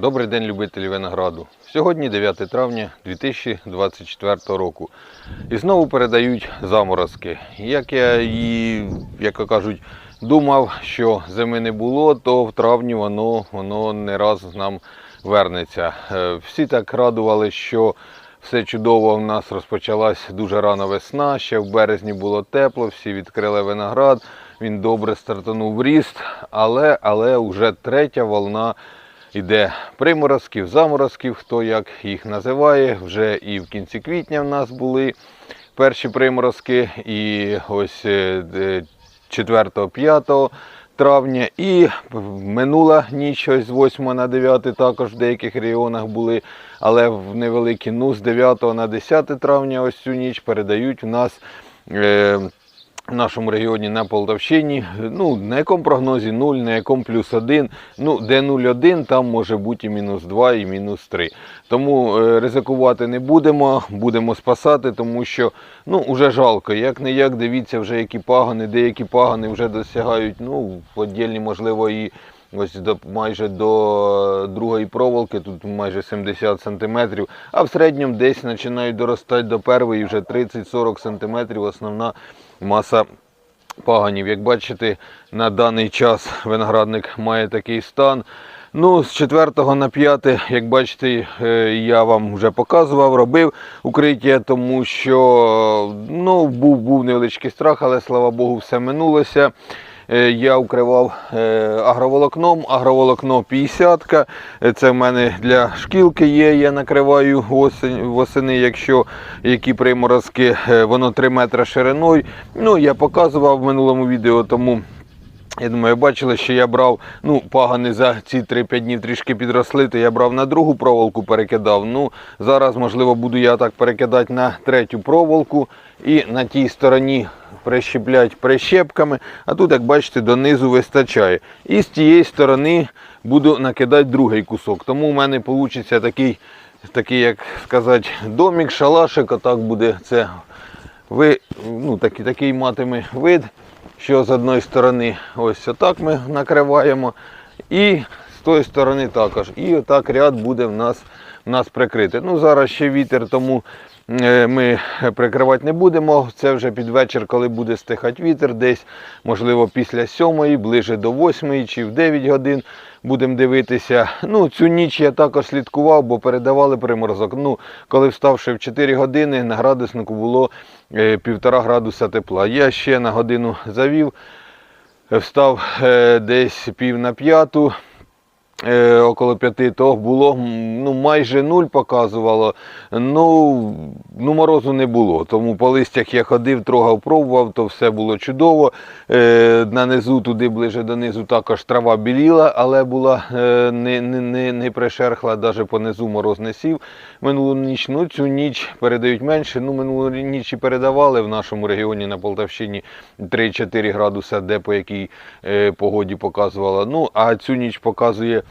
Добрий день, любителі винограду. Сьогодні 9 травня 2024 року. І знову передають заморозки. Як я і, як кажуть, думав, що зими не було, то в травні воно, воно не раз нам вернеться. Е, Всі так радували, що все чудово в нас розпочалась дуже рано весна. Ще в березні було тепло, всі відкрили виноград. Він добре стартанув ріст, але, але вже третя волна іде приморозків, заморозків, хто як їх називає. Вже і в кінці квітня в нас були перші приморозки, і ось 4-5 травня, і минула ніч ось з 8 на 9 також в деяких регіонах були, але в невеликі, ну з 9 на 10 травня ось цю ніч передають у нас. В нашому регіоні на Полтавщині. Ну, на якому прогнозі 0, на якому плюс 1. Ну, де 0,1, там може бути і мінус 2, і мінус 3. Тому е, ризикувати не будемо, будемо спасати, тому що ну, вже жалко. Як не як, дивіться, вже які пагани, деякі пагани вже досягають, ну, в віддільні, можливо, і. Ось до майже до другої проволоки, тут майже 70 см, а в середньому десь починають доростати до першої вже 30-40 см основна маса паганів. Як бачите, на даний час виноградник має такий стан. Ну, з 4 на 5, як бачите, е, я вам вже показував, робив укриття, тому що ну, був, був невеличкий страх, але слава Богу, все минулося. Е, Я укривав е, агроволокном, агроволокно 50 Е, Це в мене для шкілки є. Я накриваю осень, восени, якщо які приморозки, воно 3 метри шириною. Ну, я показував в минулому відео, тому. Я думаю, бачили, що я брав, ну, пагани за ці 3-5 днів трішки підросли, то я брав на другу проволоку, перекидав. Ну, зараз, можливо, буду я так перекидати на третю проволоку і на тій стороні прищеплять прищепками, а тут, як бачите, донизу вистачає. І з тієї сторони буду накидати другий кусок. Тому в мене вийде такий, такий, як сказати, домик, шалашик, отак буде це ви, ну, такий, такий матиме вид, що з одної сторони ось отак ми накриваємо, і з тої сторони також. І отак ряд буде в нас, в нас прикрити. Ну, зараз ще вітер, тому ми прикривати не будемо. Це вже під вечір, коли буде стихати вітер, десь, можливо, після сьомої, ближе до восьмої чи в 9 годин будемо дивитися. Ну, цю ніч я також слідкував, бо передавали приморозок. Ну, коли вставши в 4 години, на градуснику було е, півтора градуса тепла. Я ще на годину завів, е, встав е, десь пів на п'яту. Е, Около п'яти, то було ну, майже нуль показувало. Ну, ну, морозу не було. Тому по листях я ходив, трогав, пробував, то все було чудово. Е, на низу, туди ближе донизу, також трава біліла, але була е, не, не, не, пришерхла, навіть по низу мороз не сів. Минулу ніч, ну цю ніч передають менше. Ну, минулу ніч і передавали в нашому регіоні на Полтавщині 3-4 градуса, де по якій е, погоді показувала. Ну, а цю ніч показує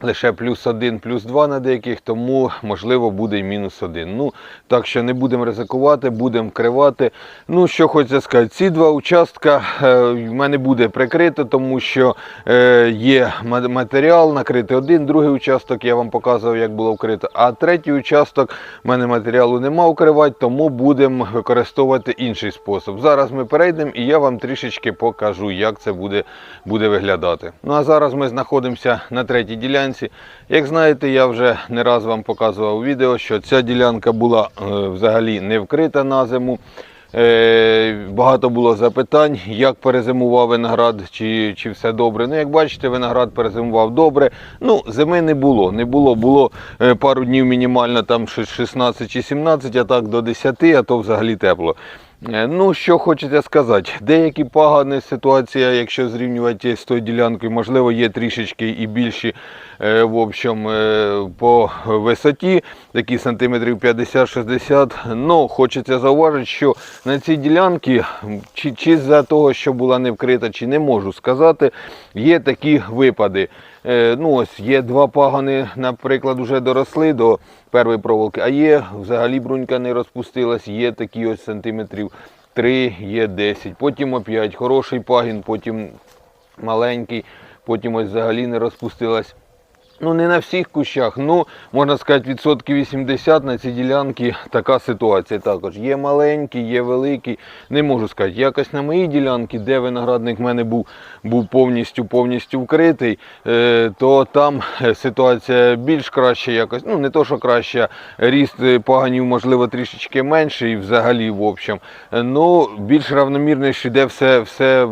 лише плюс один, плюс два на деяких, тому можливо буде і мінус один. Ну, так що не будемо ризикувати, будемо вкривати. Ну, що хочеться сказати, ці два участка е, в мене буде прикрито, тому що е, є матеріал, накритий один, другий участок я вам показував, як було вкрито. А третій участок в мене матеріалу нема укривати, тому будемо використовувати інший спосіб. Зараз ми перейдемо і я вам трішечки покажу, як це буде, буде виглядати. Ну а зараз ми знаходимося на третій ділянці. Як знаєте, я вже не раз вам показував відео, що ця ділянка була е, взагалі не вкрита на зиму. Е, Багато було запитань, як перезимував виноград, чи, чи все добре. Ну, як бачите, виноград перезимував добре. Ну, зими не було. Не було, було е, пару днів мінімально там 16 чи 17, а так до 10, а то взагалі тепло. Е, Ну, що хочеться сказати, деякі погані ситуація, якщо зрівнювати з тою ділянкою, можливо, є трішечки і більші е, в общем, е, по висоті, такі сантиметрів 50-60. Ну, хочеться зауважити, що на цій ділянці, чи, чи з-за того, що була не вкрита, чи не можу сказати, є такі випади. Е, Ну, ось є два пагани, наприклад, вже доросли до першої проволоки, а є взагалі брунька не розпустилась, є такі ось сантиметрів 3, є 10. Потім опять хороший пагін, потім маленький, потім ось взагалі не розпустилась. Ну, не на всіх кущах, ну, можна сказати, відсотків 80 на цій ділянці така ситуація також. Є маленькі, є великі. Не можу сказати, якось на моїй ділянці, де виноградник в мене був, був повністю повністю вкритий, е, то там е, ситуація більш краща якось. Ну, не то, що краща, ріст е, поганів, можливо, трішечки менший взагалі, в общем. Ну, більш равномірніше йде все, все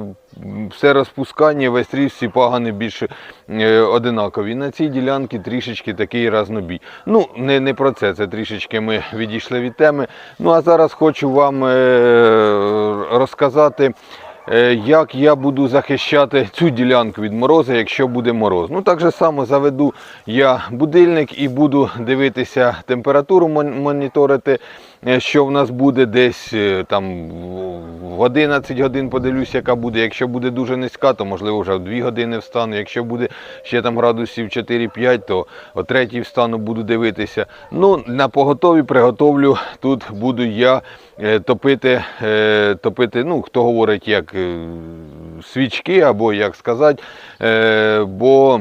все розпускання, весь ріст, всі пагани більше е, одинакові. На цій ділянці трішечки такий разнобій. Ну, не, не про це, це трішечки ми відійшли від теми. Ну а зараз хочу вам е, розказати. е, Як я буду захищати цю ділянку від морозу, якщо буде мороз? Ну так же само заведу я будильник і буду дивитися температуру, мон- моніторити, що в нас буде десь е, там в 11 годин подивлюсь, яка буде. Якщо буде дуже низька, то можливо вже в 2 години встану. Якщо буде ще там градусів 4-5, то о 3 встану буду дивитися. Ну, на поготові приготовлю. Тут буду я е, топити, е, топити, ну, хто говорить, як е, свічки, або як сказати, е, бо Е,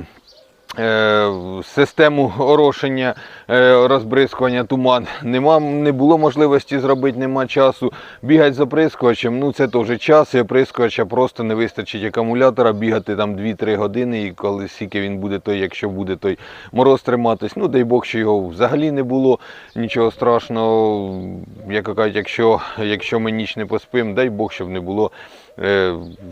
Систему орошення, е, розбризкування туман нема, не було можливості зробити, нема часу. Бігати з оприскувачем, ну це теж час, і оприскувача просто не вистачить акумулятора, бігати там 2-3 години, і коли скільки він буде той, якщо буде той мороз триматись. Ну дай Бог, що його взагалі не було, нічого страшного. Як кажуть, якщо, якщо ми ніч не поспимо, дай Бог, щоб не було е,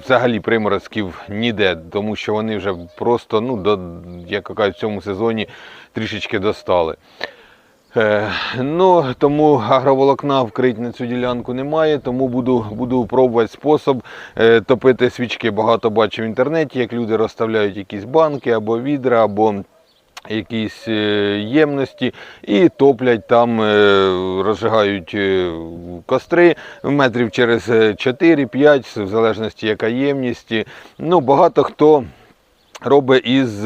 взагалі приморозків ніде, тому що вони вже просто, ну, до, як кажуть, в цьому сезоні трішечки достали. Е, ну, тому агроволокна вкрити на цю ділянку немає, тому буду, буду пробувати спосіб е, топити свічки. Багато бачу в інтернеті, як люди розставляють якісь банки або відра, або якісь е, ємності і топлять там, е, розжигають е, костри метрів через е, 4-5, в залежності яка ємність. Ну, багато хто. Робить із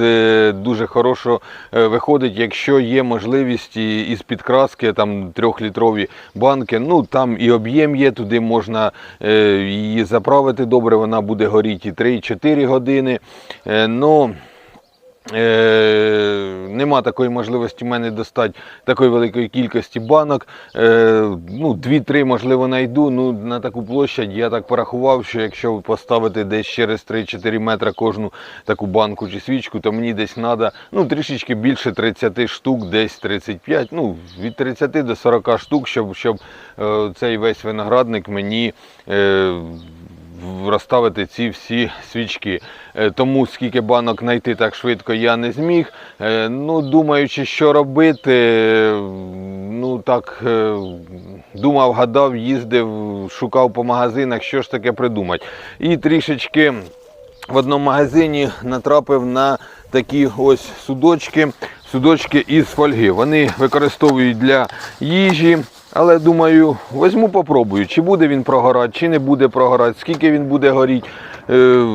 дуже хорошо виходить, якщо є можливість із підкраски там трьохлітрові банки. Ну там і об'єм є, туди можна її заправити добре, вона буде горіти і 3-4 години. Ну, нема такої можливості в мене достати такої великої кількості банок. Е, ну, 2-3, можливо, знайду. Ну, на таку площадь я так порахував, що якщо поставити десь через 3-4 метри кожну таку банку чи свічку, то мені десь треба ну, трішечки більше 30 штук, десь 35, ну, від 30 до 40 штук, щоб, щоб е, цей весь виноградник мені. Е, розставити ці всі свічки. Е, Тому скільки банок знайти так швидко я не зміг. Е, Ну, думаючи, що робити, ну так е, думав, гадав, їздив, шукав по магазинах, що ж таке придумати. І трішечки в одному магазині натрапив на такі ось судочки, судочки із фольги. Вони використовують для їжі. Але думаю, візьму, попробую, чи буде він прогорати, чи не буде прогорати, скільки він буде горіти. Е,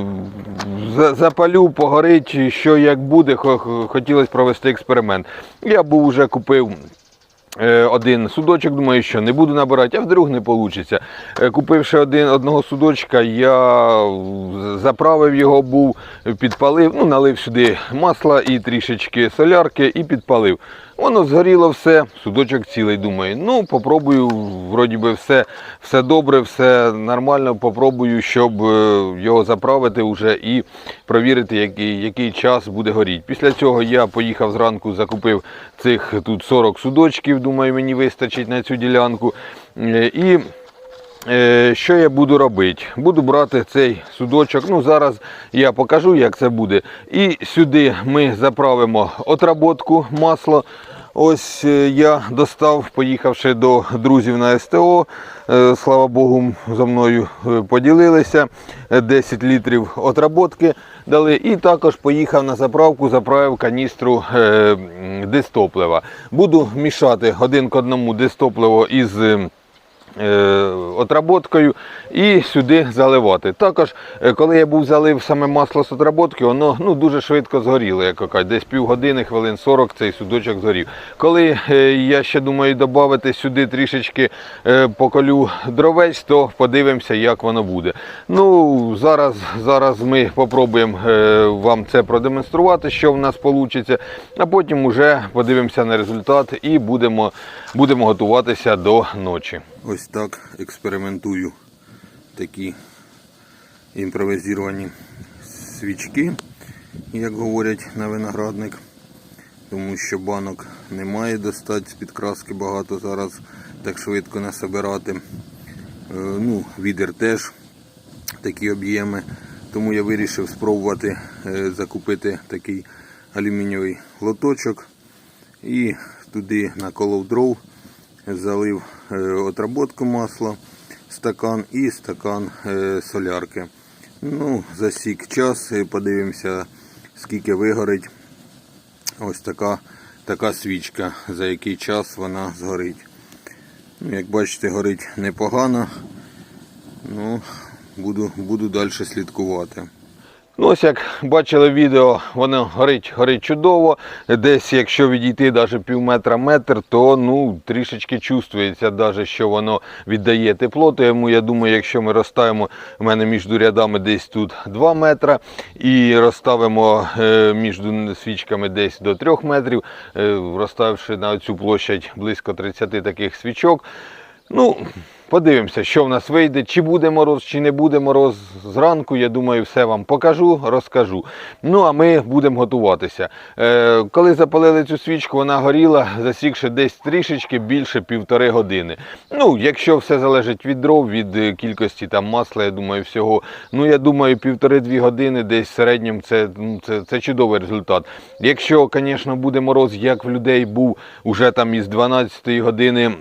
Запалю, погорить, що як буде, хо- хо- хотілося провести експеримент. Я був вже купив е, один судочок, думаю, що не буду набирати, а вдруг не вийде. Купивши один, одного судочка, я заправив його, був, підпалив, ну, налив сюди масла і трішечки солярки і підпалив. Воно згоріло все, судочок цілий, думаю. Ну, попробую, вроді би все, все добре, все нормально. Попробую, щоб е, його заправити вже і провірити, який, який час буде горіти. Після цього я поїхав зранку, закупив цих тут 40 судочків, думаю, мені вистачить на цю ділянку. Е, І Що я буду робити? Буду брати цей судочок. Ну, зараз я покажу, як це буде. І сюди ми заправимо отработку масла. Ось е, я достав, поїхавши до друзів на СТО. Е, Слава Богу, за мною е, поділилися. Е, 10 літрів отработки дали. І також поїхав на заправку, заправив каністру е, дистоплива. Буду мішати один к одному дистопливо із. Е, отработкою і сюди заливати. Також, е, коли я був залив саме масло з отработки, воно ну, дуже швидко згоріло, як кажуть. Десь півгодини, хвилин 40 цей судочок згорів. Коли е, я ще думаю додати сюди трішечки поколю дровець, то подивимося, як воно буде. Ну, зараз, зараз ми спробуємо вам це продемонструвати, що в нас вийде, а потім вже подивимося на результат і будемо, будемо готуватися до ночі. Ось так експериментую такі імпровізовані свічки, як говорять на виноградник, тому що банок немає достати з підкраски багато зараз так швидко насобирати. Е, Ну, відер теж такі об'єми. Тому я вирішив спробувати е, закупити такий алюмінієвий лоточок і туди наколов дров, залив е, отработку масла, стакан і стакан е, солярки. Ну, засік час, подивимося, скільки вигорить ось така, така свічка, за який час вона згорить. Ну, як бачите, горить непогано. Ну, буду, буду далі слідкувати. Ну, ось як бачили відео, воно горить, горить чудово. Десь, якщо відійти навіть пів метра метр, то ну, трішечки чувствується, навіть, що воно віддає тепло. Тому я думаю, якщо ми розставимо в мене між рядами десь тут 2 метра і розставимо е, між свічками десь до 3 метрів, е, розставивши на цю площадь близько 30 таких свічок. Ну, подивимося, що в нас вийде, чи буде мороз, чи не буде мороз. Зранку, я думаю, все вам покажу, розкажу. Ну, а ми будемо готуватися. Е, коли запалили цю свічку, вона горіла, засікши десь трішечки більше півтори години. Ну, якщо все залежить від дров, від е, кількості там масла, я думаю, всього. Ну, я думаю, півтори-дві години десь в середньому це, ну, це, це чудовий результат. Якщо, звісно, буде мороз, як в людей був уже там із 12 години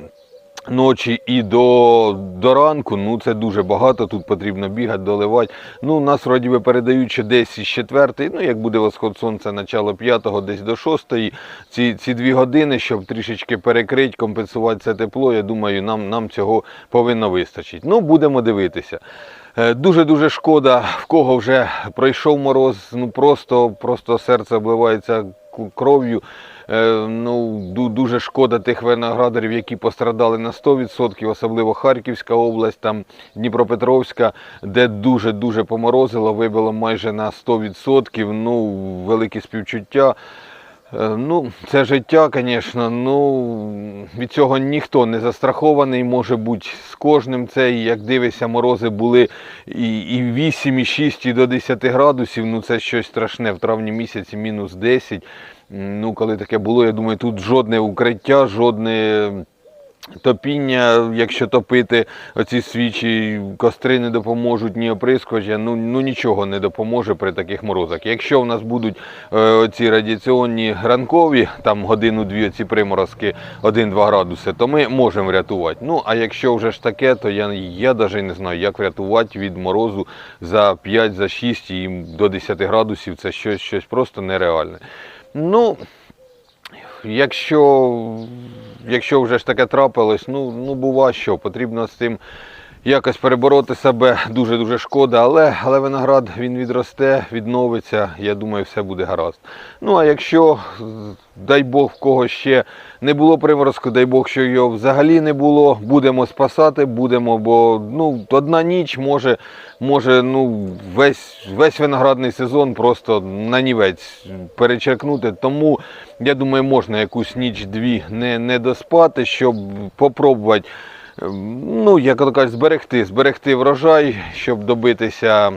ночі і до, до ранку, ну це дуже багато, тут потрібно бігати, доливати. Ну, нас вроді би передають, що десь із четвертої, ну як буде восход сонця, начало п'ятого, десь до шостої. Ці, ці дві години, щоб трішечки перекрити, компенсувати це тепло, я думаю, нам, нам цього повинно вистачити. Ну, будемо дивитися. Е, Дуже-дуже шкода, в кого вже пройшов мороз, ну просто, просто серце обливається кров'ю. Е, Ну, дуже шкода тих виноградарів, які пострадали на 100%, особливо Харківська область, там Дніпропетровська, де дуже-дуже поморозило, вибило майже на 100%. Ну, великі співчуття. Е, Ну, це життя, звісно, ну від цього ніхто не застрахований, може бути з кожним це, і як дивишся, морози були і, і 8, і 6, і до 10 градусів, ну це щось страшне. В травні місяці мінус 10. Ну, коли таке було, я думаю, тут жодне укриття, жодне топіння, якщо топити оці свічі, костри не допоможуть, ні оприскувача, ну, ну нічого не допоможе при таких морозах. Якщо в нас будуть е, оці радіаційні ранкові, там годину-дві ці приморозки 1-2 градуси, то ми можемо врятувати. Ну, а якщо вже ж таке, то я, я навіть не знаю, як врятувати від морозу за 5, за 6 і до 10 градусів. Це щось, щось просто нереальне. Ну, якщо, якщо вже ж таке трапилось, ну, ну бува що, потрібно з цим якось перебороти себе. Дуже-дуже шкода, але, але виноград він відросте, відновиться, я думаю, все буде гаразд. Ну а якщо, дай Бог, в кого ще не було приморозку, дай Бог, що його взагалі не було, будемо спасати, будемо, бо ну, одна ніч може, може ну, весь, весь виноградний сезон просто на нівець перечеркнути. Тому я думаю, можна якусь ніч-дві не, не доспати, щоб попробувати. Ем, Ну, як то кажуть, зберегти, зберегти врожай, щоб добитися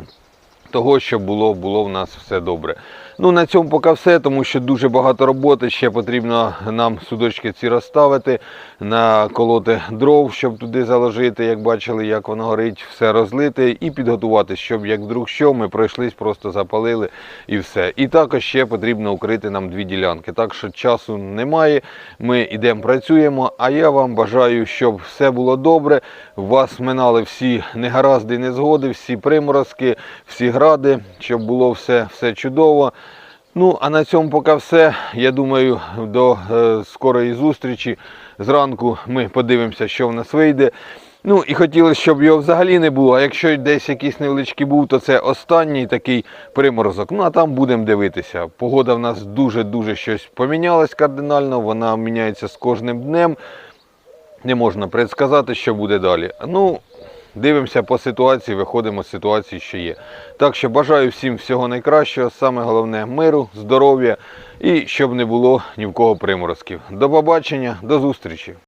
того, щоб було, було в нас все добре. Ну, на цьому поки все, тому що дуже багато роботи. Ще потрібно нам судочки ці розставити, наколоти дров, щоб туди заложити, як бачили, як воно горить, все розлити і підготувати, щоб як вдруг що, ми пройшлись, просто запалили і все. І також ще потрібно укрити нам дві ділянки. Так що часу немає. Ми йдемо, працюємо. А я вам бажаю, щоб все було добре. Вас минали всі негаразди, незгоди, всі приморозки, всі гради, щоб було все, все чудово. Ну, а на цьому поки все. Я думаю, до е, скорої зустрічі. Зранку ми подивимося, що в нас вийде. Ну і хотілося, щоб його взагалі не було. А якщо десь якийсь невеличкий був, то це останній такий приморозок. Ну а там будемо дивитися. Погода в нас дуже-дуже щось помінялась кардинально, вона міняється з кожним днем. Не можна предсказати, що буде далі. Ну, дивимося по ситуації, виходимо з ситуації, що є. Так що бажаю всім всього найкращого, саме головне миру, здоров'я і щоб не було ні в кого приморозків. До побачення, до зустрічі!